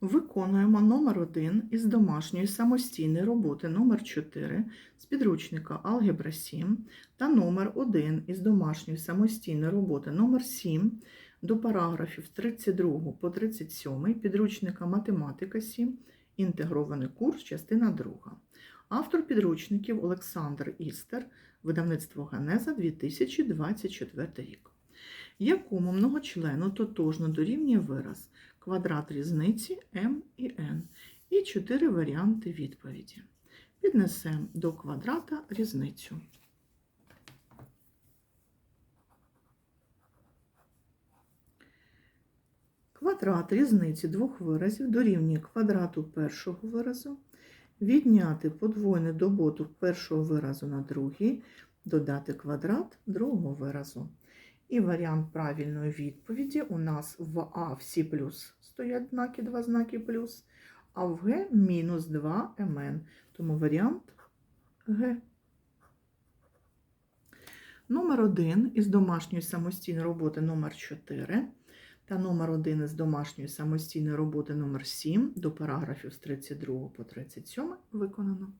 Виконуємо номер 1 із домашньої самостійної роботи номер 4 з підручника Алгебра 7 та номер 1 із домашньої самостійної роботи номер 7 до параграфів 32 по 37 підручника Математика 7, інтегрований курс, частина 2. Автор підручників Олександр Істер, видавництво Генеза 2024 рік. Якому многочлену тотожно дорівнює вираз квадрат різниці m і n і чотири варіанти відповіді. Піднесемо до квадрата різницю. Квадрат різниці двох виразів дорівнює квадрату першого виразу, відняти подвойний добуток першого виразу на другий, додати квадрат другого виразу. І варіант правильної відповіді у нас в А всі плюс стоять знаки, два знаки плюс, а в Г мінус 2 МН. Тому варіант Г. Номер 1 із домашньої самостійної роботи номер 4 та номер 1 із домашньої самостійної роботи номер 7 до параграфів з 32 по 37 виконано.